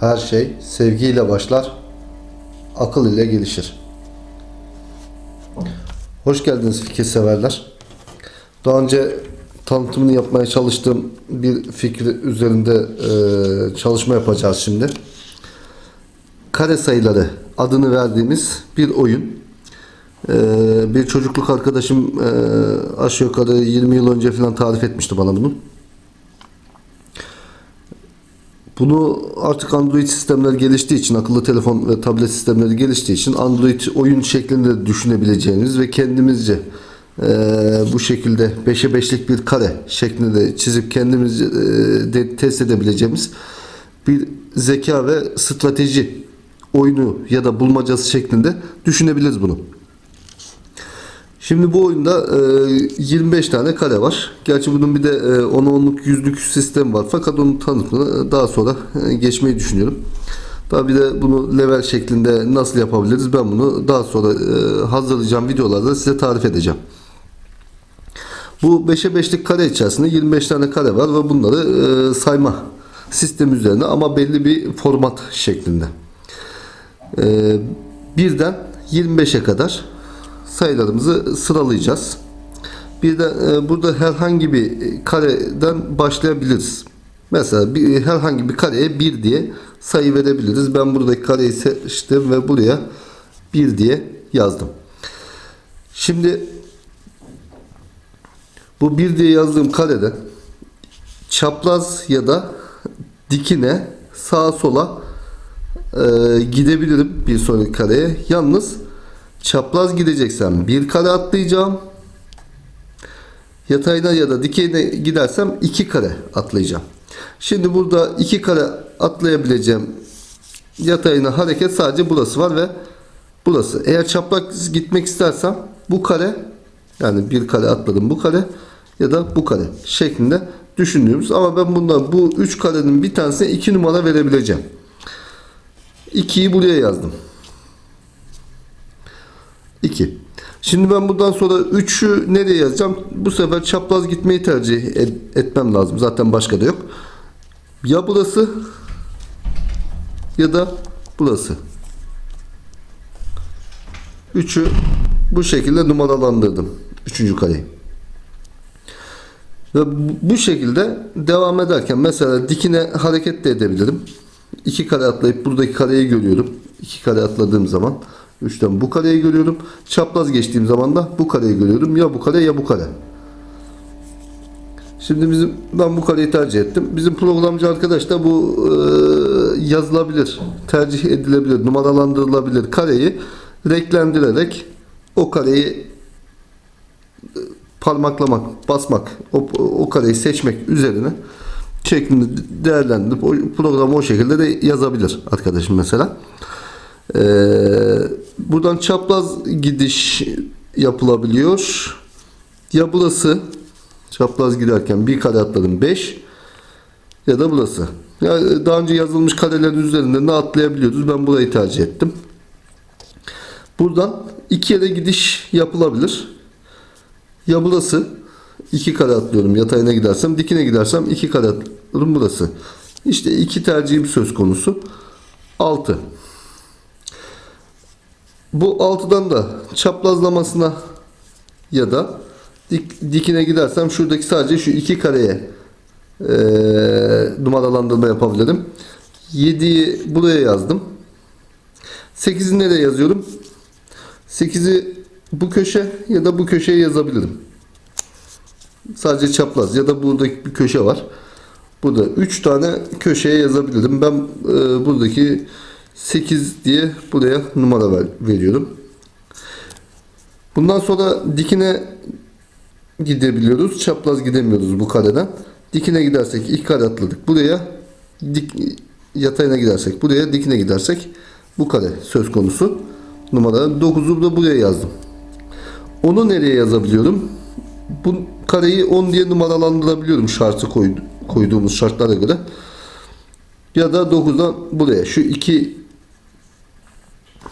Her şey sevgiyle başlar, akıl ile gelişir. Hoş geldiniz fikir severler. Daha önce tanıtımını yapmaya çalıştığım bir fikri üzerinde e, çalışma yapacağız şimdi. Kare sayıları adını verdiğimiz bir oyun. E, bir çocukluk arkadaşım e, aşağı yukarı 20 yıl önce falan tarif etmişti bana bunu. Bunu artık Android sistemler geliştiği için, akıllı telefon ve tablet sistemleri geliştiği için Android oyun şeklinde düşünebileceğiniz ve kendimizce eee, bu şekilde 5'e 5'lik bir kare şeklinde çizip kendimiz eee, de test edebileceğimiz bir zeka ve strateji oyunu ya da bulmacası şeklinde düşünebiliriz bunu. Şimdi bu oyunda e, 25 tane kare var. Gerçi bunun bir de e, 10'a 10'luk yüzlük sistem var. Fakat onun tanıtımını daha sonra e, geçmeyi düşünüyorum. Bir de bunu level şeklinde nasıl yapabiliriz ben bunu daha sonra e, hazırlayacağım videolarda size tarif edeceğim. Bu 5'e 5'lik kare içerisinde 25 tane kare var ve bunları e, sayma sistemi üzerine ama belli bir format şeklinde. E, birden 25'e kadar sayılarımızı sıralayacağız. Bir de e, burada herhangi bir kareden başlayabiliriz. Mesela bir, herhangi bir kareye 1 diye sayı verebiliriz. Ben buradaki kareyi seçtim ve buraya 1 diye yazdım. Şimdi bu 1 diye yazdığım karede çapraz ya da dikine sağa sola e, gidebilirim bir sonraki kareye. Yalnız çapraz gideceksem bir kare atlayacağım. Yatayına ya da dikeyine gidersem iki kare atlayacağım. Şimdi burada iki kare atlayabileceğim yatayına hareket sadece burası var ve burası. Eğer çapraz gitmek istersem bu kare yani bir kare atladım bu kare ya da bu kare şeklinde düşündüğümüz ama ben bundan bu üç karenin bir tanesine iki numara verebileceğim. 2'yi buraya yazdım. 2. Şimdi ben buradan sonra 3'ü nereye yazacağım? Bu sefer çapraz gitmeyi tercih et- etmem lazım. Zaten başka da yok. Ya burası ya da burası. 3'ü bu şekilde numaralandırdım. 3. kareyi. Ve bu şekilde devam ederken mesela dikine hareket de edebilirim. 2 kare atlayıp buradaki kareyi görüyorum. 2 kare atladığım zaman 3'ten bu kareyi görüyorum. Çapraz geçtiğim zaman da bu kareyi görüyorum. Ya bu kare ya bu kare. Şimdi bizim ben bu kareyi tercih ettim. Bizim programcı arkadaş da bu e, yazılabilir, tercih edilebilir, numaralandırılabilir kareyi renklendirerek o kareyi e, parmaklamak, basmak, o, o kareyi seçmek üzerine şeklinde değerlendirip o programı o şekilde de yazabilir arkadaşım mesela. Ee, buradan çapraz gidiş yapılabiliyor. Ya burası çapraz giderken bir kare atladım 5 ya da burası. Yani daha önce yazılmış karelerin üzerinde ne atlayabiliyoruz? Ben burayı tercih ettim. Buradan iki yere gidiş yapılabilir. Ya burası iki kare atlıyorum yatayına gidersem dikine gidersem iki kare atlıyorum burası. İşte iki tercihim söz konusu. 6. Bu 6'dan da çaprazlamasına ya da dik, dikine gidersem şuradaki sadece şu iki kareye eee numaralandırma yapabilirim. 7'yi buraya yazdım. 8'i nereye yazıyorum? 8'i bu köşe ya da bu köşeye yazabilirim. Sadece çapraz ya da buradaki bir köşe var. Burada 3 tane köşeye yazabilirim. Ben e, buradaki 8 diye buraya numara ver, veriyorum. Bundan sonra dikine gidebiliyoruz. Çapraz gidemiyoruz bu kareden. Dikine gidersek ilk kare atladık. Buraya dik yatayına gidersek buraya dikine gidersek bu kare söz konusu. Numara 9'u da buraya yazdım. Onu nereye yazabiliyorum? Bu kareyi 10 diye numaralandırabiliyorum şartı koydu, koyduğumuz şartlara göre. Ya da 9'dan buraya şu iki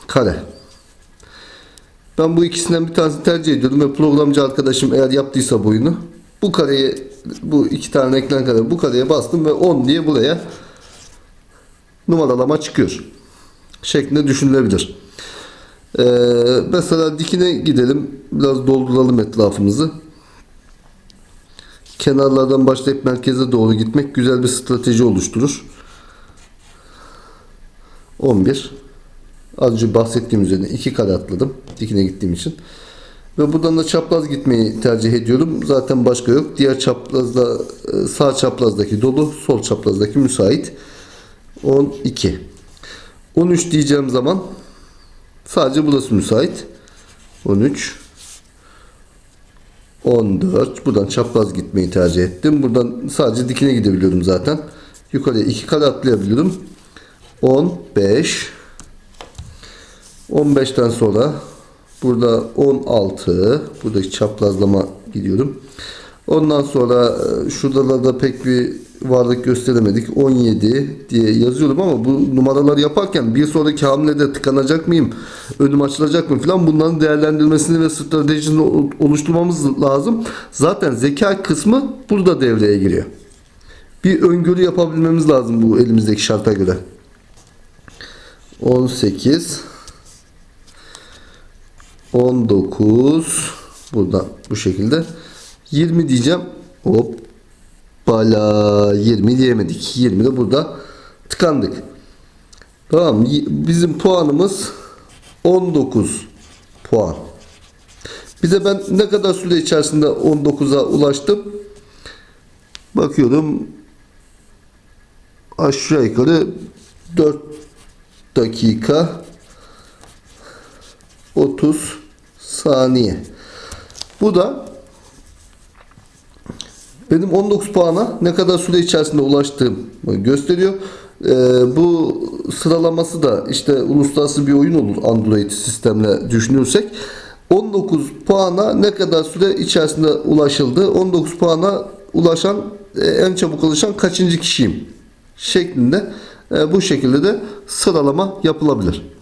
kare. Ben bu ikisinden bir tanesini tercih ediyorum ve programcı arkadaşım eğer yaptıysa bu oyunu bu kareyi bu iki tane ekran kare bu kareye bastım ve 10 diye buraya numaralama çıkıyor. Şeklinde düşünülebilir. Ee, mesela dikine gidelim. Biraz dolduralım etrafımızı. Kenarlardan başlayıp merkeze doğru gitmek güzel bir strateji oluşturur. 11 Az önce bahsettiğim üzerine iki kare atladım. Dikine gittiğim için. Ve buradan da çapraz gitmeyi tercih ediyorum. Zaten başka yok. Diğer çaprazda e, sağ çaprazdaki dolu, sol çaprazdaki müsait. 12. 13 diyeceğim zaman sadece burası müsait. 13 14. Buradan çapraz gitmeyi tercih ettim. Buradan sadece dikine gidebiliyorum zaten. Yukarıya iki kare atlayabiliyorum. 15 15'ten sonra burada 16 buradaki çaprazlama gidiyorum. Ondan sonra e, şuralarda pek bir varlık gösteremedik. 17 diye yazıyorum ama bu numaraları yaparken bir sonraki hamlede tıkanacak mıyım? Önüm açılacak mı falan bunların değerlendirmesini ve stratejisini oluşturmamız lazım. Zaten zeka kısmı burada devreye giriyor. Bir öngörü yapabilmemiz lazım bu elimizdeki şarta göre. 18 19 buradan bu şekilde 20 diyeceğim. Hop bala 20 diyemedik. 20 de burada tıkandık. Tamam bizim puanımız 19 puan. Bize ben ne kadar süre içerisinde 19'a ulaştım? Bakıyorum aşağı yukarı 4 dakika 30 saniye. Bu da benim 19 puana ne kadar süre içerisinde ulaştığım gösteriyor. Ee, bu sıralaması da işte uluslararası bir oyun olur Android sistemle düşünürsek. 19 puana ne kadar süre içerisinde ulaşıldı? 19 puana ulaşan e, en çabuk ulaşan kaçıncı kişiyim? Şeklinde e, bu şekilde de sıralama yapılabilir.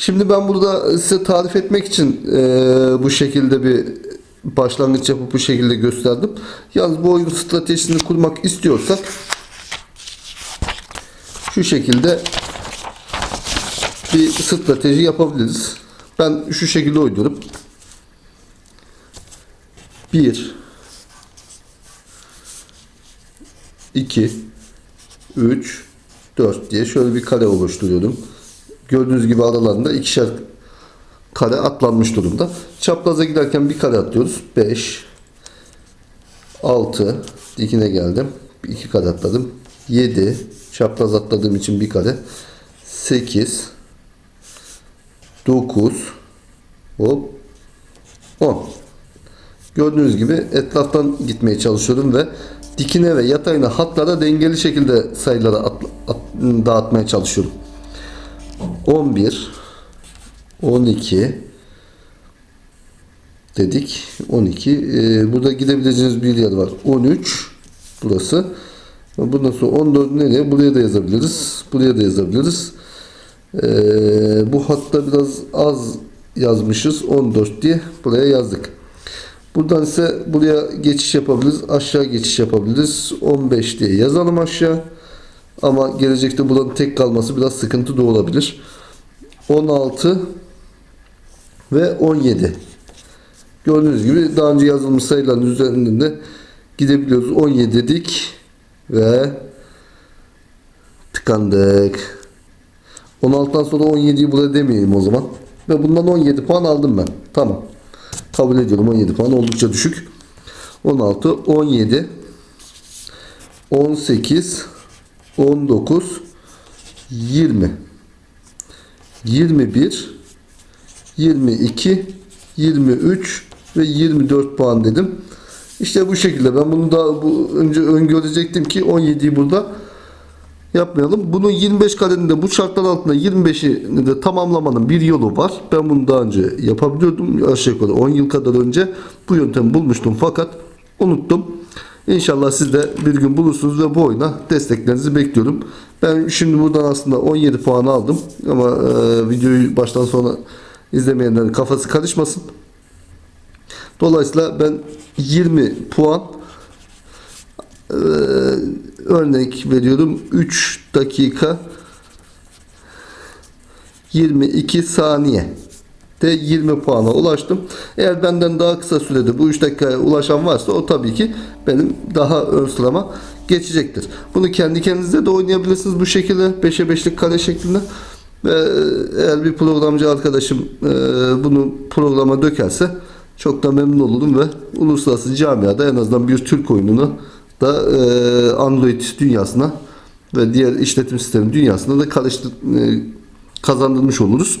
Şimdi ben burada size tarif etmek için e, bu şekilde bir başlangıç yapıp bu şekilde gösterdim. Yalnız bu oyun stratejisini kurmak istiyorsak şu şekilde bir strateji yapabiliriz. Ben şu şekilde oynuyorum. 1 2 3 4 diye şöyle bir kare oluşturuyorum. Gördüğünüz gibi aralarında ikişer kare atlanmış durumda. Çapraza giderken bir kare atlıyoruz. 5 6 dikine geldim. iki kare atladım. 7 çapraz atladığım için bir kare. 8 9 hop 10 Gördüğünüz gibi etraftan gitmeye çalışıyorum ve dikine ve yatayına hatlara dengeli şekilde sayıları at- at- dağıtmaya çalışıyorum. 11 12 dedik. 12. Ee, burada gidebileceğiniz bir yer var. 13 burası. Bundan sonra 14 nereye? Buraya da yazabiliriz. Buraya da yazabiliriz. Ee, bu hatta biraz az yazmışız. 14 diye buraya yazdık. Buradan ise buraya geçiş yapabiliriz. Aşağı geçiş yapabiliriz. 15 diye yazalım aşağı. Ama gelecekte buranın tek kalması biraz sıkıntı da olabilir. 16 ve 17. Gördüğünüz gibi daha önce yazılmış sayıların üzerinde gidebiliyoruz. 17 dedik ve tıkandık. 16'dan sonra 17'yi burada demeyelim o zaman. Ve bundan 17 puan aldım ben. Tamam. Kabul ediyorum 17 puan oldukça düşük. 16, 17, 18, 19, 20, 21, 22, 23 ve 24 puan dedim. İşte bu şekilde ben bunu da bu önce öngörecektim ki 17'yi burada yapmayalım. Bunun 25 karenin de bu şartlar altında 25'ini de tamamlamanın bir yolu var. Ben bunu daha önce yapabiliyordum. Aşağı yukarı 10 yıl kadar önce bu yöntemi bulmuştum fakat unuttum. İnşallah siz de bir gün bulursunuz ve bu oyuna desteklerinizi bekliyorum. Ben şimdi buradan aslında 17 puan aldım ama e, videoyu baştan sona izlemeyenlerin kafası karışmasın. Dolayısıyla ben 20 puan e, örnek veriyorum 3 dakika 22 saniye de 20 puana ulaştım. Eğer benden daha kısa sürede bu 3 dakikaya ulaşan varsa o tabii ki benim daha ön sırama geçecektir. Bunu kendi kendinize de oynayabilirsiniz bu şekilde 5'e 5'lik kare şeklinde. Ve e, eğer bir programcı arkadaşım e, bunu programa dökerse çok da memnun olurum ve uluslararası camiada en azından bir Türk oyununu da e, Android dünyasına ve diğer işletim sistemi dünyasında da karıştır, e, kazandırmış oluruz.